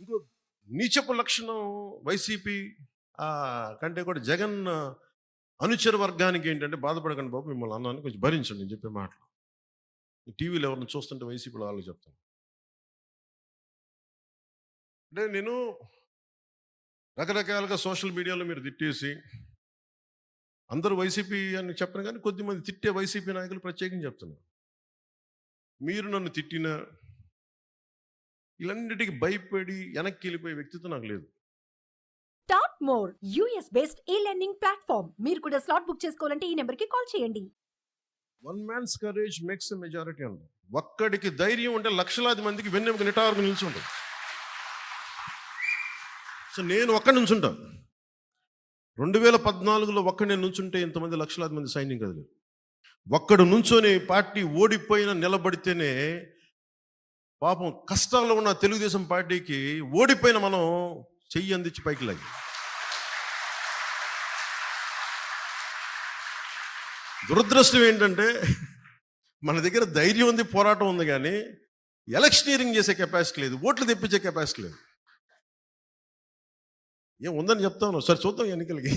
ఇంకో నీచపు లక్షణం వైసీపీ కంటే కూడా జగన్ అనుచర వర్గానికి ఏంటంటే బాధపడకండి బాబు మిమ్మల్ని అన్నాను కొంచెం భరించండి నేను చెప్పే మాటలు. టీవీలో ఎవరిని చూస్తుంటే వైసీపీలో వాళ్ళు చెప్తాను అంటే నేను రకరకాలుగా సోషల్ మీడియాలో మీరు తిట్టేసి అందరూ వైసీపీ అని చెప్పను కానీ కొద్దిమంది తిట్టే వైసీపీ నాయకులు ప్రత్యేకంగా చెప్తున్నారు. మీరు నన్ను తిట్టిన ఇలాంటికి భయపడి వెనక్కి వెళ్ళిపోయే వ్యక్తిత్వం నాకు లేదు. Top more US based e learning platform మీరు కూడా స్లాట్ బుక్ చేసుకోవాలంటే ఈ నెంబర్కి కాల్ చేయండి. One man's courage makes majority అంట ఒక్కడికి ధైర్యం ఉంటే లక్షలాది మందికి వెన్నెముక నిటారుగా నిల్చుంటాం సో నేను ఒక్కడి నుంచుంటాను రెండు వేల పద్నాలుగులో ఒక్కడి నేను నుంచుంటే ఇంతమంది లక్షలాది మంది సైన్యం కదలేదు ఒక్కడు నుంచొని పార్టీ ఓడిపోయిన నిలబడితేనే పాపం కష్టాల్లో ఉన్న తెలుగుదేశం పార్టీకి ఓడిపోయిన మనం చెయ్యి అందించి పైకి లాగి. దురదృష్టం ఏంటంటే మన దగ్గర ధైర్యం ఉంది పోరాటం ఉంది కానీ ఎలక్షనీరింగ్ చేసే కెపాసిటీ లేదు ఓట్లు తెప్పించే కెపాసిటీ లేదు. ఏం ఉందని చెప్తాను సరే చూద్దాం ఎన్నికలకి.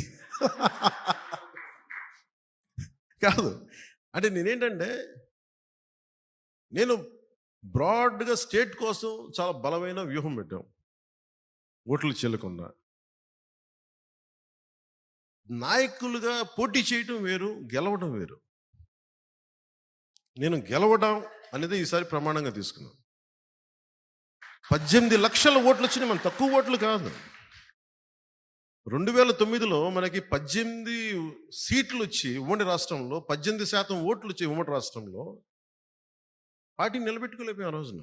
కాదు. అంటే నేనేంటంటే నేను బ్రాడ్గా స్టేట్ కోసం చాలా బలమైన వ్యూహం పెట్టాం. ఓట్లు చెల్లకుండా నాయకులుగా పోటీ చేయటం వేరు గెలవడం వేరు. నేను గెలవడం అనేది ఈసారి ప్రమాణంగా తీసుకున్నాను. పద్దెనిమిది లక్షల ఓట్లు వచ్చినాయి మనం తక్కువ ఓట్లు కాదు. రెండు వేల తొమ్మిదిలో మనకి పద్దెనిమిది సీట్లు వచ్చి ఉమ్మడి రాష్ట్రంలో పద్దెనిమిది శాతం ఓట్లు వచ్చి ఉమ్మడి రాష్ట్రంలో పార్టీ నిలబెట్టుకోలేకపోయాం ఆ రోజున.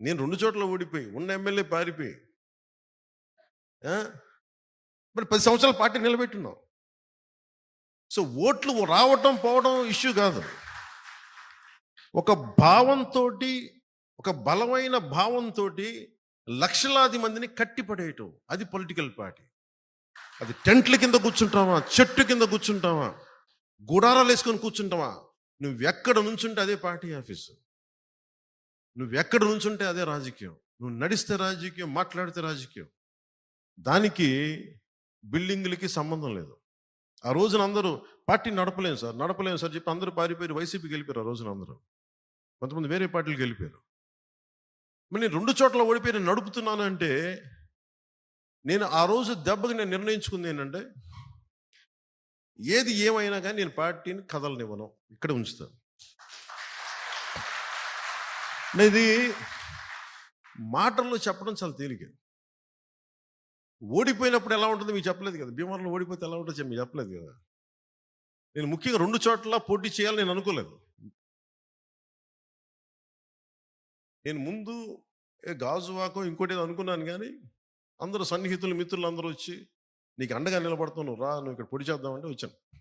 నేను రెండు చోట్ల ఓడిపోయి ఉన్న ఎమ్మెల్యే పారిపోయి. మరి పది సంవత్సరాల పార్టీ నిలబెట్టున్నాం. సో ఓట్లు రావటం పోవడం ఇష్యూ కాదు. ఒక భావంతో ఒక బలమైన భావంతో లక్షలాది మందిని కట్టిపడేయటం అది పొలిటికల్ పార్టీ. అది టెంట్ల కింద కూర్చుంటామా చెట్టు కింద కూర్చుంటామా గుడారాలు వేసుకొని కూర్చుంటామా? నువ్వు ఎక్కడ నుంచుంటే అదే పార్టీ ఆఫీసు. నువ్వు ఎక్కడ నుంచుంటే అదే రాజకీయం. నువ్వు నడిస్తే రాజకీయం మాట్లాడితే రాజకీయం. దానికి బిల్డింగ్లకి సంబంధం లేదు. ఆ రోజున అందరూ పార్టీ నడపలేము సార్ నడపలేము సార్ చెప్పి అందరూ పారిపోయి వైసీపీకి వెళ్ళిపోయారు ఆ రోజున అందరూ. కొంతమంది వేరే పార్టీలకు వెళ్ళిపోయారు మరి నేను రెండు చోట్ల ఓడిపోయి నేను నడుపుతున్నాను అంటే నేను ఆ రోజు దెబ్బకి నేను నిర్ణయించుకుంది ఏంటంటే ఏది ఏమైనా కానీ నేను పార్టీని కదలనివ్వను. ఇక్కడ ఉంచుతాను. ఇది మాటల్లో చెప్పడం చాలా తేలిక. ఓడిపోయినప్పుడు ఎలా ఉంటుందో మీకు చెప్పలేదు కదా. భీమవరంలో ఓడిపోతే ఎలా ఉంటుందో మీకు చెప్పలేదు కదా. నేను ముఖ్యంగా రెండు చోట్ల పోటీ చేయాలని నేను అనుకోలేదు. నేను ముందు ఏ గాజువాకో ఇంకోటి ఏదో అనుకున్నాను కానీ అందరూ సన్నిహితులు మిత్రులు అందరూ వచ్చి నీకు అండగా నిలబడుతున్నావు. రా నువ్వు ఇక్కడ పొడి చేద్దామంటే వచ్చాను.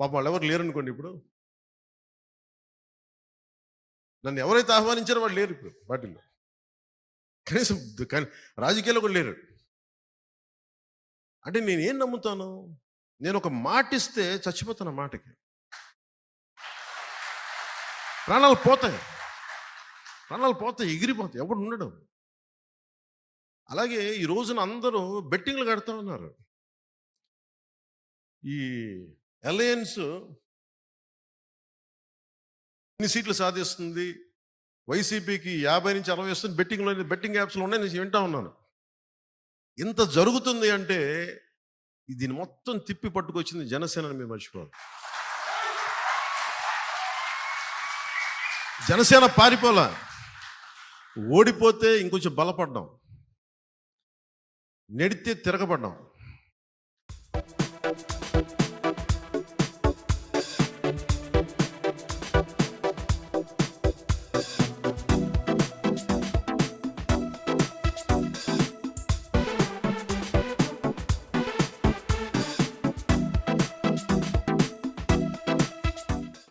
పాపం వాళ్ళు ఎవరు లేరనుకోండి ఇప్పుడు. నన్ను ఎవరైతే ఆహ్వానించారో వాళ్ళు లేరు ఇప్పుడు వాటిల్లో. కనీసం రాజకీయాల్లో కూడా లేరు. అంటే నేను ఏం నమ్ముతాను? నేను ఒక మాట ఇస్తే చచ్చిపోతాను ఆ మాటకి. ప్రాణాలు పోతాయి. ప్రాణాలు పోతాయి ఎగిరిపోతాయి. ఎవడు ఉండడం. అలాగే ఈ రోజున అందరూ బెట్టింగ్లు కడతా ఉన్నారు. ఈ అలయన్స్ ఎన్ని సీట్లు సాధిస్తుంది? వైసీపీకి యాభై నుంచి అరవై వస్తుంది బెట్టింగ్లో బెట్టింగ్ యాప్స్లో ఉన్నాయి నేను వింటా ఉన్నాను. ఇంత జరుగుతుంది అంటే దీన్ని మొత్తం తిప్పి పట్టుకొచ్చింది జనసేనని మేము మర్చిపోవాలి జనసేన పారిపోలా? ఓడిపోతే ఇంకొంచెం బలపడ్డాం. నెడితే తిరగబడ్డాం